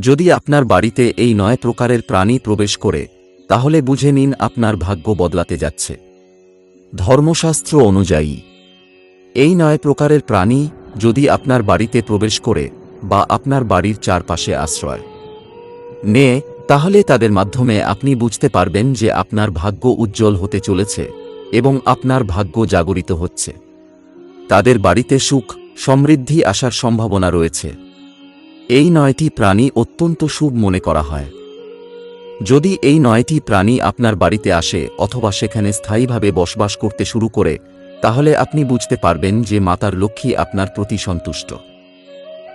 যদি আপনার বাড়িতে এই নয় প্রকারের প্রাণী প্রবেশ করে, তাহলে বুঝে নিন আপনার ভাগ্য বদলাতে যাচ্ছে। ধর্মশাস্ত্র অনুযায়ী, এই নয় প্রকারের প্রাণী যদি আপনার বাড়িতে প্রবেশ করে বা আপনার বাড়ির চারপাশে আশ্রয় নে তাহলে তাদের মাধ্যমে আপনি বুঝতে পারবেন যে আপনার ভাগ্য উজ্জ্বল হতে চলেছে এবং আপনার ভাগ্য জাগরিত হচ্ছে। তাদের বাড়িতে সুখ, সমৃদ্ধি আসার সম্ভাবনা রয়েছে। এই নয়টি প্রাণী অত্যন্ত শুভ মনে করা হয়। যদি এই নয়টি প্রাণী আপনার বাড়িতে আসে অথবা সেখানে স্থায়ীভাবে বসবাস করতে শুরু করে, তাহলে আপনি বুঝতে পারবেন যে মাতার লক্ষ্মী আপনার প্রতি সন্তুষ্ট।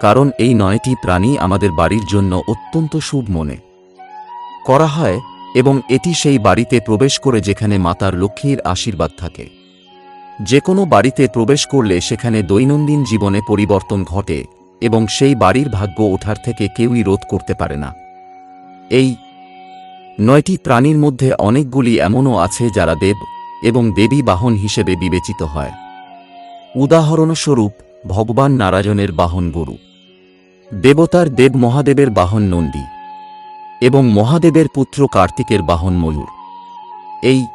কারণ এই নয়টি প্রাণী আমাদের বাড়ির জন্য অত্যন্ত শুভ মনে করা হয় এবং এটি সেই বাড়িতে প্রবেশ করে যেখানে মাতার লক্ষ্মীর আশীর্বাদ থাকে। যে কোনো বাড়িতে প্রবেশ করলে সেখানে দৈনন্দিন জীবনে পরিবর্তন ঘটে এবং সেই বাড়ির ভাগ্য ওঠার থেকে কেউই রোধ করতে পারে না। এই নয়টি প্রাণীর মধ্যে অনেকগুলি এমনও আছে যারা দেব এবং দেবী বাহন হিসেবে বিবেচিত হয়। উদাহরণস্বরূপ, ভগবান নারায়ণের বাহন গরু, দেবতার দেব মহাদেবের বাহন নন্দী, এবং মহাদেবের পুত্র কার্তিকের বাহন ময়ূর। এই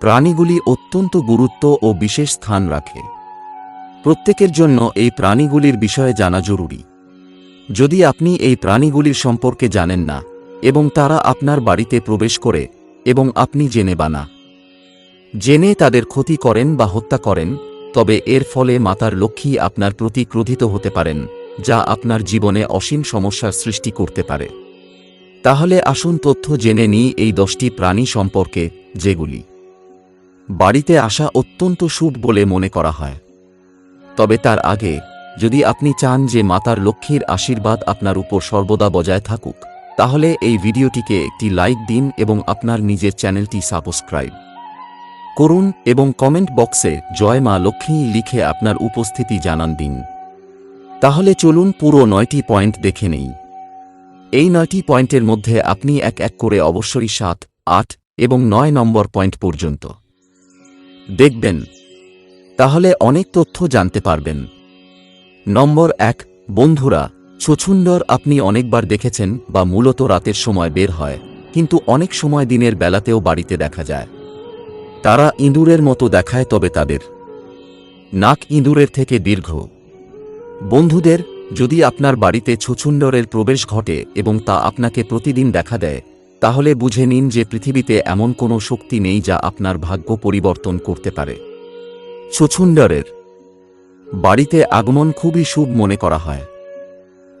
প্রাণীগুলি অত্যন্ত গুরুত্ব ও বিশেষ স্থান রাখে। প্রত্যেকের জন্য এই প্রাণীগুলির বিষয়ে জানা জরুরি। যদি আপনি এই প্রাণীগুলির সম্পর্কে জানেন না, এবং তারা আপনার বাড়িতে প্রবেশ করে, এবং আপনি জেনে বানা জেনে তাদের ক্ষতি করেন বা হত্যা করেন, তবে এর ফলে মাতার লক্ষ্মী আপনার প্রতি ক্রোধিত হতে পারেন, যা আপনার জীবনে অসীম সমস্যার সৃষ্টি করতে পারে। তাহলে আসুন তথ্য জেনে নিই এই দশটি প্রাণী সম্পর্কে, যেগুলি বাড়িতে আসা অত্যন্ত শুভ বলে মনে করা হয়। তবে তার আগে, যদি আপনি চান যে মাতার লক্ষ্মীর আশীর্বাদ আপনার উপর সর্বদা বজায় থাকুক, তাহলে এই ভিডিওটিকে একটি লাইক দিন এবং আপনার নিজের চ্যানেলটি সাবস্ক্রাইব করুন এবং কমেন্ট বক্সে জয় মা লক্ষ্মী লিখে আপনার উপস্থিতি জানান দিন। তাহলে চলুন পুরো নয়টি পয়েন্ট দেখে নেই। এই নয়টি পয়েন্টের মধ্যে আপনি এক এক করে অবশ্যই সাত, আট এবং নয় নম্বর পয়েন্ট পর্যন্ত দেখবেন। তাহলে অনেক তথ্য জানতে পারবেন। নম্বর এক, বন্ধুরা ছছুন্দর আপনি অনেকবার দেখেছেন বা মূলত রাতের সময় বের হয়, কিন্তু অনেক সময় দিনের বেলাতেও বাড়িতে দেখা যায়। তারা ইঁদুরের মতো দেখায় তবে তাদের। নাক ইঁদুরের থেকে দীর্ঘ। বন্ধুদের, যদি আপনার বাড়িতে ছুছুন্ডরের প্রবেশ ঘটে এবং তা আপনাকে প্রতিদিন দেখা দেয়, তাহলে বুঝে নিন যে পৃথিবীতে এমন কোনো শক্তি নেই যা আপনার ভাগ্য পরিবর্তন করতে পারে। ছুছুন্ডরের বাড়িতে আগমন খুবই শুভ মনে করা হয়।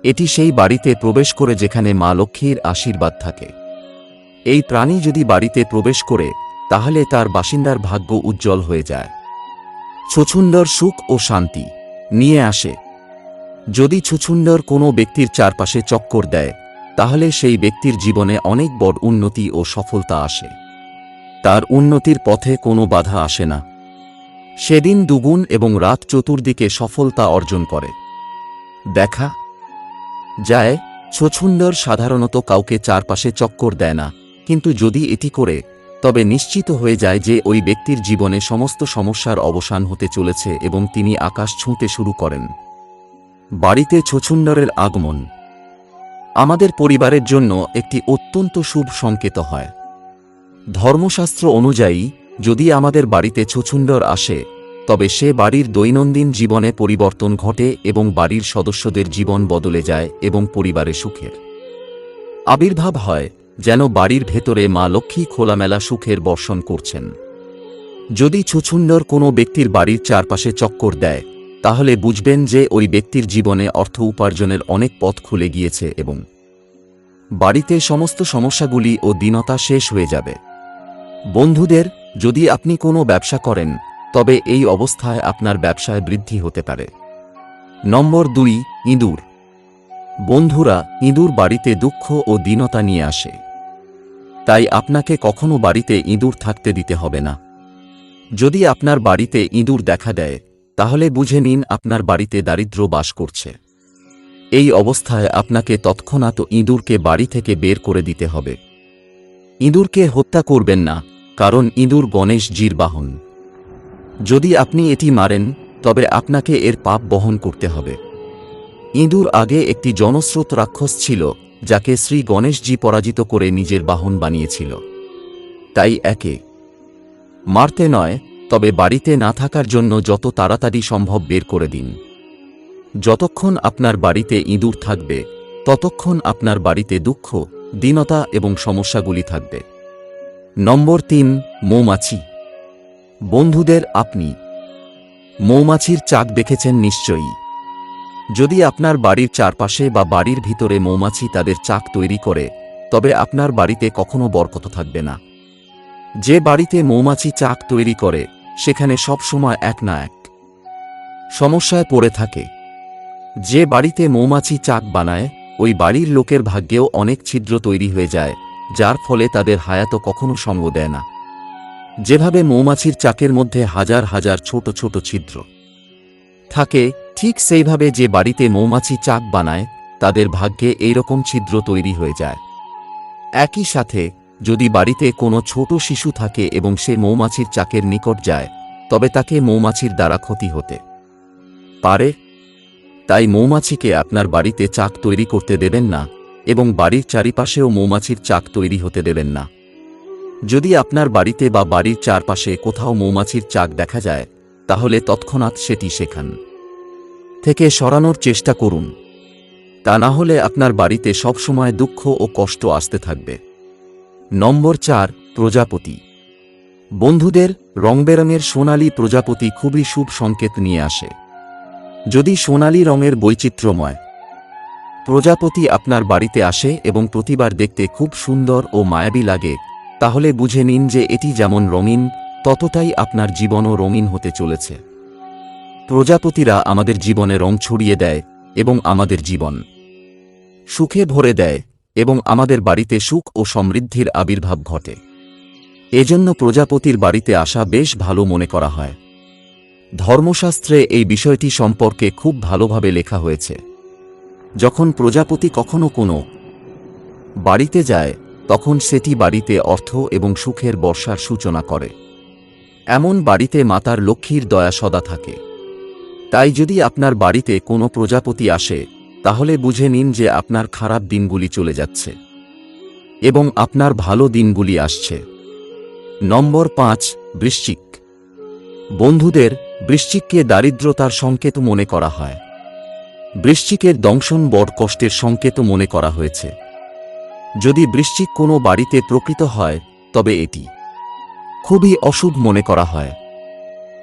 এটি সেই বাড়িতে প্রবেশ করে যেখানে মা লক্ষ্মীর আশীর্বাদ থাকে। এই প্রাণী যদি বাড়িতে প্রবেশ করে, তাহলে তার বাসিন্দার ভাগ্য উজ্জ্বল হয়ে যায়। ছুছুন্দর সুখ ও শান্তি নিয়ে আসে। যদি ছুছুন্দর কোনো ব্যক্তির চারপাশে চক্কর দেয়, তাহলে সেই ব্যক্তির জীবনে অনেক বড় উন্নতি ও সফলতা আসে। তার উন্নতির পথে কোনো বাধা আসে না। সেদিন দুগুণ এবং রাত চতুর্দিকে সফলতা অর্জন করে। দেখা যায় ছছুন্দর সাধারণত কাউকে চারপাশে চক্কর দেয় না, কিন্তু যদি এটি করে, তবে নিশ্চিত হয়ে যায় যে ওই ব্যক্তির জীবনে সমস্ত সমস্যার অবসান হতে চলেছে এবং তিনি আকাশ ছুঁতে শুরু করেন। বাড়িতে ছছুন্দরের আগমন। আমাদের পরিবারের জন্য একটি অত্যন্ত শুভ সংকেত হয়। ধর্মশাস্ত্র অনুযায়ী যদি আমাদের বাড়িতে ছছুন্দর আসে, তবে সে বাড়ির দৈনন্দিন জীবনে পরিবর্তন ঘটে এবং বাড়ির সদস্যদের জীবন বদলে যায় এবং পরিবারে সুখের আবির্ভাব হয়, যেন বাড়ির ভেতরে মা লক্ষ্মী খোলামেলা সুখের বর্ষণ করছেন। যদি ছুছুন্দর কোনো ব্যক্তির বাড়ির চারপাশে চক্কর দেয়, তাহলে বুঝবেন যে ওই ব্যক্তির জীবনে অর্থ উপার্জনের অনেক পথ খুলে গিয়েছে এবং বাড়িতে সমস্ত সমস্যাগুলি ও দীনতা শেষ হয়ে যাবে। বন্ধুদের যদি আপনি কোনো ব্যবসা করেন, তবে এই অবস্থায় আপনার ব্যবসায় বৃদ্ধি হতে পারে। নম্বর দুই, ইঁদুর। বন্ধুরা, ইঁদুর বাড়িতে দুঃখ ও দীনতা নিয়ে আসে। তাই আপনাকে কখনো বাড়িতে ইঁদুর থাকতে দিতে হবে না। যদি আপনার বাড়িতে ইঁদুর দেখা দেয়, তাহলে বুঝে নিন আপনার বাড়িতে দারিদ্র বাস করছে। এই অবস্থায় আপনাকে তৎক্ষণাৎ ইঁদুরকে বাড়ি থেকে বের করে দিতে হবে। ইঁদুরকে হত্যা করবেন না। কারণ ইঁদুর গণেশ জির বাহন। যদি আপনি এটি মারেন, তবে আপনাকে এর পাপ বহন করতে হবে। ইঁদুর আগে একটি জনস্রোত রাক্ষস ছিল, যাকে শ্রী গণেশজি পরাজিত করে নিজের বাহন বানিয়েছিল। তাই একে মারতে নয়, তবে বাড়িতে না থাকার জন্য যত তাড়াতাড়ি সম্ভব বের করে দিন। যতক্ষণ আপনার বাড়িতে ইঁদুর থাকবে, ততক্ষণ আপনার বাড়িতে দুঃখ, দীনতা এবং সমস্যাগুলি থাকবে। নম্বর তিন, মৌমাছি। বন্ধুদের আপনি। মৌমাছির চাক দেখেছেন নিশ্চয়ই। যদি আপনার বাড়ির চারপাশে বা বাড়ির ভিতরে মৌমাছি তাদের চাক তৈরি করে, তবে আপনার বাড়িতে কখনো বরকত থাকবে না। যে বাড়িতে মৌমাছি চাক তৈরি করে, সেখানে সব সময় এক না এক সমস্যায় পড়ে থাকে। যে বাড়িতে মৌমাছি চাক বানায়, ওই বাড়ির লোকের ভাগ্যেও অনেক ছিদ্র তৈরি হয়ে যায়। যার ফলে তাদের হায়াত কখনো সঙ্গ দেয় না। যেভাবে মৌমাছির চাকের মধ্যে হাজার হাজার ছোট ছোট ছিদ্র থাকে, ঠিক সেইভাবে যে বাড়িতে মৌমাছি চাক বানায়, তাদের ভাগ্যে এইরকম ছিদ্র তৈরি হয়ে যায়। একই সাথে, যদি বাড়িতে কোনো ছোট শিশু থাকে এবং সে মৌমাছির চাকের নিকট যায়, তবে তাকে মৌমাছির দ্বারা ক্ষতি হতে পারে। তাই মৌমাছিকে আপনার বাড়িতে চাক তৈরি করতে দেবেন না। এবং বাড়ির চারিপাশেও মৌমাছির চাক তৈরি হতে দেবেন না। যদি আপনার বাড়িতে বা বাড়ির চারপাশে কোথাও মৌমাছির চাক দেখা যায়, তাহলে তৎক্ষণাৎ সেটি শেখান। থেকে সরানোর চেষ্টা করুন। তা না হলে আপনার বাড়িতে সবসময় দুঃখ ও কষ্ট আসতে থাকবে। নম্বর চার, প্রজাপতি। বন্ধুদের রংবেরঙের সোনালী প্রজাপতি খুবই শুভ সংকেত নিয়ে আসে। যদি সোনালী রঙের বৈচিত্র্যময় প্রজাপতি আপনার বাড়িতে আসে এবং প্রতিবার দেখতে খুব সুন্দর ও মায়াবী লাগে, তাহলে বুঝে নিন যে এটি যেমন রঙিন, ততটাই আপনার জীবনও রঙিন হতে চলেছে। প্রজাপতিরা আমাদের জীবনে রং ছড়িয়ে দেয় এবং আমাদের জীবন সুখে ভরে দেয় এবং আমাদের বাড়িতে সুখ ও সমৃদ্ধির আবির্ভাব ঘটে। এজন্য প্রজাপতির বাড়িতে আসা বেশ ভালো মনে করা হয়। ধর্মশাস্ত্রে এই বিষয়টি সম্পর্কে খুব ভালোভাবে লেখা হয়েছে। যখন প্রজাপতি কখনো কোনো বাড়িতে যায়, তখন সেটি বাড়িতে অর্থ এবং সুখের বর্ষার সূচনা করে। এমন বাড়িতে মাতার লক্ষ্মীর দয়া সদা থাকে। তাই যদি আপনার বাড়িতে কোনো প্রজাপতি আসে, তাহলে বুঝে নিন যে আপনার খারাপ দিনগুলি চলে যাচ্ছে এবং আপনার ভালো দিনগুলি আসছে। নম্বর পাঁচ, বৃশ্চিক। বন্ধুদের বৃশ্চিককে দারিদ্রতার সংকেত মনে করা হয়। বৃশ্চিকের দংশন বড় কষ্টের সংকেত মনে করা হয়েছে। যদি বৃশ্চিক কোনো বাড়িতে প্রকৃত হয়, তবে এটি খুবই অশুভ মনে করা হয়।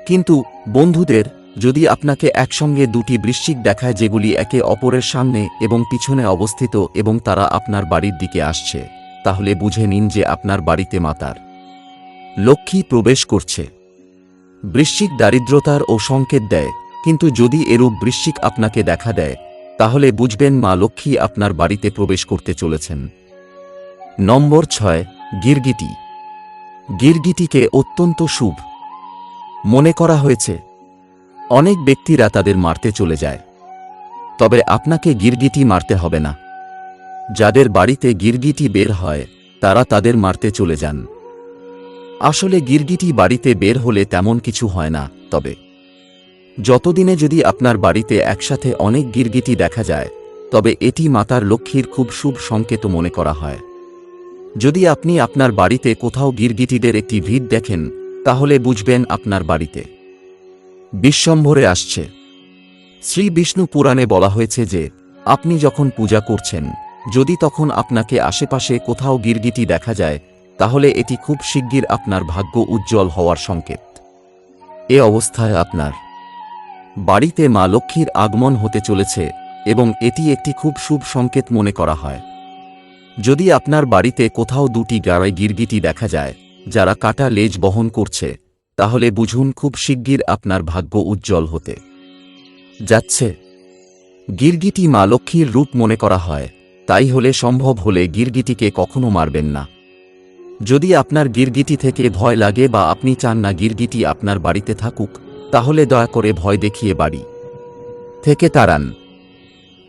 কিন্তু, বন্ধুদের, যদি আপনাকে একসঙ্গে দুটি বৃশ্চিক দেখায় যেগুলি একে অপরের সামনে এবং পিছনে অবস্থিত এবং তারা আপনার বাড়ির দিকে আসছে, তাহলে বুঝে নিন যে আপনার বাড়িতে মাতার লক্ষ্মী প্রবেশ করছে। বৃশ্চিক দারিদ্রতার ও সংকেত দেয়। কিন্তু যদি এরূপ বৃশ্চিক আপনাকে দেখা দেয়, তাহলে বুঝবেন মা লক্ষ্মী আপনার বাড়িতে প্রবেশ করতে চলেছেন। নম্বর ছয়, গিরগিটি। গিরগিটিকে অত্যন্ত শুভ। মনে করা হয়েছে, অনেক ব্যক্তিরা তাদের মারতে চলে যায়। তবে আপনাকে গিরগিটি মারতে হবে না। যাদের বাড়িতে গিরগিটি বের হয়, তারা তাদের মারতে চলে যান। আসলে গিরগিটি বাড়িতে বের হলে তেমন কিছু হয় না, তবে যতদিনে যদি আপনার বাড়িতে একসাথে অনেক গিরগিটি দেখা যায়, তবে এটি মাতার লক্ষ্মীর খুব শুভ সংকেত মনে করা হয়। যদি আপনি আপনার বাড়িতে কোথাও গিরগিটিদের একটি ভিড় দেখেন, তাহলে বুঝবেন আপনার বাড়িতে। বিশ্বম্ভরে আসছে। শ্রী বিষ্ণু পুরাণে বলা হয়েছে যে, আপনি যখন পূজা করছেন, যদি তখন আপনাকে আশেপাশে কোথাও গিরগিটি দেখা যায়, তাহলে এটি খুব শিগগির আপনার ভাগ্য উজ্জ্বল হওয়ার সংকেত। এ অবস্থায় আপনার বাড়িতে মা লক্ষ্মীর আগমন হতে চলেছে এবং এটি একটি খুব শুভ সংকেত মনে করা হয়। যদি আপনার বাড়িতে কোথাও দুটি গাড়াই গিরগিটি দেখা যায়, যারা কাটা লেজ বহন করছে, তাহলে বুঝুন খুব শিগগির আপনার ভাগ্য উজ্জ্বল হতে যাচ্ছে। গিরগিটি মা লক্ষ্মীর রূপ মনে করা হয়, তাই হলে সম্ভব হলে গিরগিটিকে কখনো মারবেন না। যদি আপনার গিরগিটি থেকে ভয় লাগে বা আপনি চান না গিরগিটি আপনার বাড়িতে থাকুক তাহলে দয়া করে ভয় দেখিয়ে বাড়ি। থেকে তাড়ান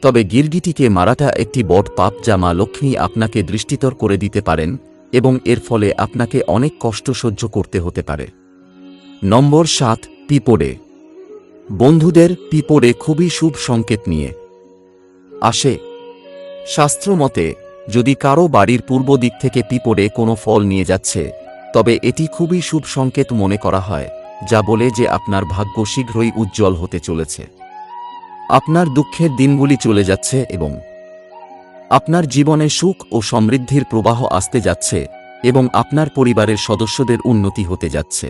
তবে গিরগিটিকে মারাটা একটি বট পাপ যা মা লক্ষ্মী আপনাকে দৃষ্টিতর করে দিতে পারেন এবং এর ফলে আপনাকে অনেক কষ্ট সহ্য করতে হতে পারে। নম্বর সাত, পিপড়ে। বন্ধুদের পিপড়ে খুবই শুভ সংকেত নিয়ে। আসে শাস্ত্রমতে যদি কারও বাড়ির পূর্ব দিক থেকে পিপড়ে কোনো ফল নিয়ে যাচ্ছে, তবে এটি খুবই শুভ সংকেত মনে করা হয়। যা বলে যে আপনার ভাগ্য শীঘ্রই উজ্জ্বল হতে চলেছে। আপনার দুঃখের দিনগুলি চলে যাচ্ছে এবং আপনার জীবনে সুখ ও সমৃদ্ধির প্রবাহ আসতে যাচ্ছে এবং আপনার পরিবারের সদস্যদের উন্নতি হতে যাচ্ছে।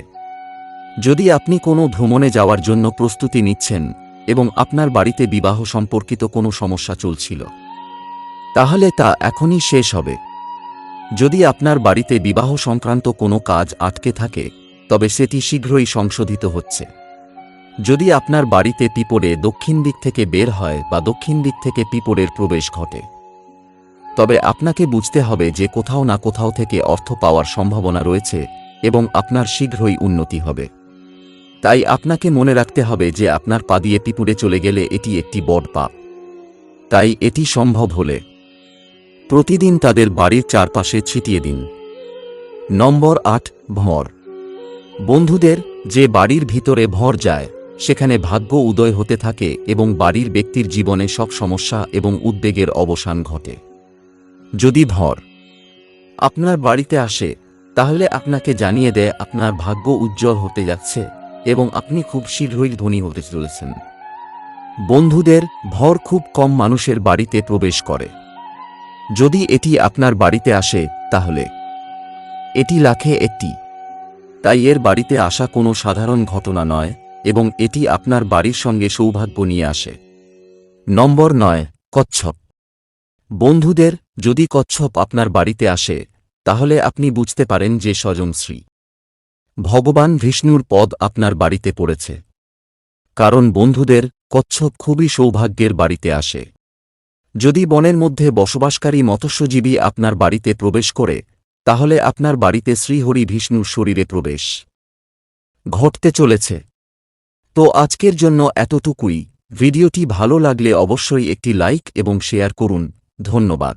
যদি আপনি কোনো ভ্রমণে যাওয়ার জন্য প্রস্তুতি নিচ্ছেন এবং আপনার বাড়িতে বিবাহ সম্পর্কিত কোনো সমস্যা চলছিল, তাহলে তা এখনই শেষ হবে। যদি আপনার বাড়িতে বিবাহ সংক্রান্ত কোনো কাজ আটকে থাকে তবে সেটি শীঘ্রই সংশোধিত হচ্ছে। যদি আপনার বাড়িতে পিপড়ে দক্ষিণ দিক থেকে বের হয় বা দক্ষিণ দিক থেকে পিপড়ের প্রবেশ ঘটে। তবে আপনাকে বুঝতে হবে যে কোথাও না কোথাও থেকে অর্থ পাওয়ার সম্ভাবনা রয়েছে এবং আপনার শীঘ্রই উন্নতি হবে। তাই আপনাকে মনে রাখতে হবে যে আপনার পা দিয়ে পিপুড়ে চলে গেলে এটি একটি বড় পাপ। তাই এটি সম্ভব হলে প্রতিদিন তাদের বাড়ির চারপাশে ছিটিয়ে দিন। নম্বর আট, ভর। বন্ধুদের যে বাড়ির ভিতরে ভর যায়, সেখানে ভাগ্য উদয় হতে থাকে এবং বাড়ির ব্যক্তির জীবনে সব সমস্যা এবং উদ্বেগের অবসান ঘটে। যদি ভর আপনার বাড়িতে আসে, তাহলে আপনাকে জানিয়ে দেয় আপনার ভাগ্য উজ্জ্বল হতে যাচ্ছে এবং আপনি খুব শীঘ্রই ধনী হতে চলেছেন। বন্ধুদের ভর খুব কম মানুষের বাড়িতে প্রবেশ করে। যদি এটি আপনার বাড়িতে আসে, তাহলে এটি লাখে একটি তাই এর বাড়িতে আসা কোনো সাধারণ ঘটনা নয় এবং এটি আপনার বাড়ির সঙ্গে সৌভাগ্য নিয়ে আসে। নম্বর নয়, কচ্ছপ। বন্ধুদের, যদি কচ্ছপ আপনার বাড়িতে আসে, তাহলে আপনি বুঝতে পারেন যে স্বজনশ্রী ভগবান বিষ্ণুর পদ আপনার বাড়িতে পড়েছে। কারণ বন্ধুদের, কচ্ছপ খুবই সৌভাগ্যের বাড়িতে আসে। যদি বনের মধ্যে বসবাসকারী মৎস্যজীবী আপনার বাড়িতে প্রবেশ করে তাহলে আপনার বাড়িতে শ্রীহরি বিষ্ণুর শরীরে প্রবেশ। ঘটতে চলেছে। তো আজকের জন্য এতটুকুই। ভিডিওটি ভালো লাগলে অবশ্যই একটি লাইক এবং শেয়ার করুন। ধন্যবাদ।